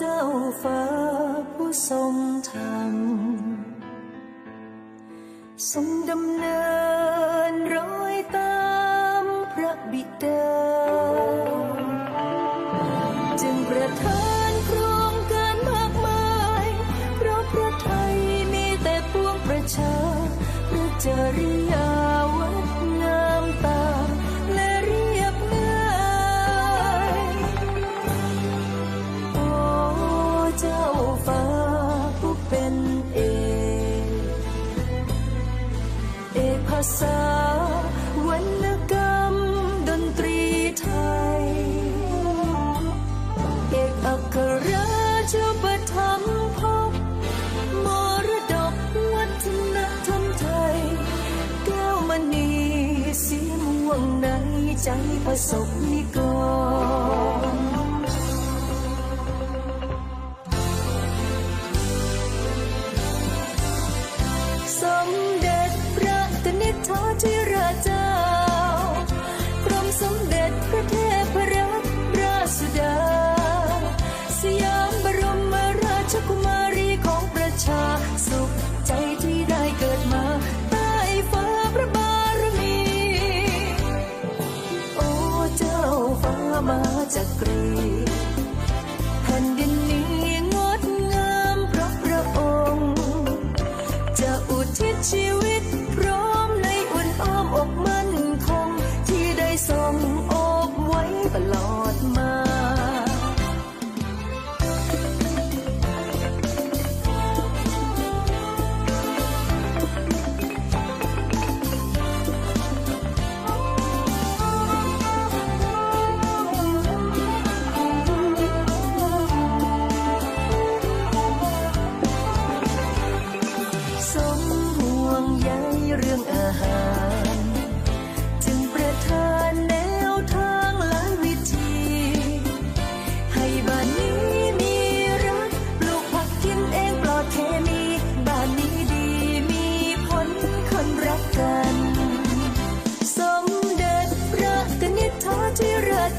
จ้าฟ้าผู้ทรงธรรมทรงดำเนินรอยตามพระบิดา จึงประทานโครงการมากมาย เพราะพระไทยมีแต่ปวงประชาพระจริยา ภาษาวรรณกรรมดนตรีไทย เอกอัครราชประธรรมภพมรดกวัฒนธรรมไทย แก้วมณีสีม่วงในใจประสบนิกร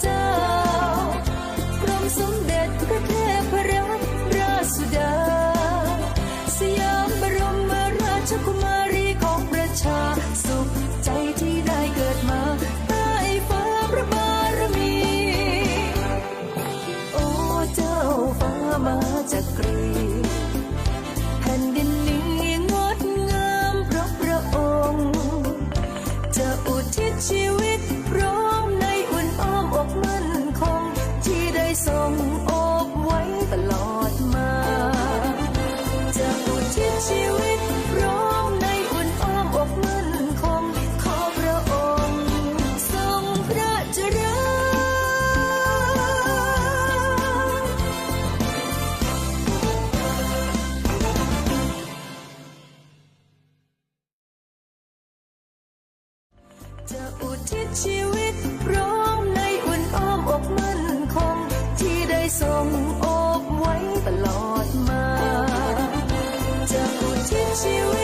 เจ้ากรมสมเด็จพระเทพรัตนราชสุดา สยามบรมราชกุ ที่ได้ทรงอบไว้ตลอดมาจะอุทิศชีวิตพร้อมในอุ่นอ้อมอกมั่นคงขอพระองค์ทรงพระเจริญจะอุทิศชีวิตร้อง รงโอบไว้ตลอดมาจะอุทิชีวิต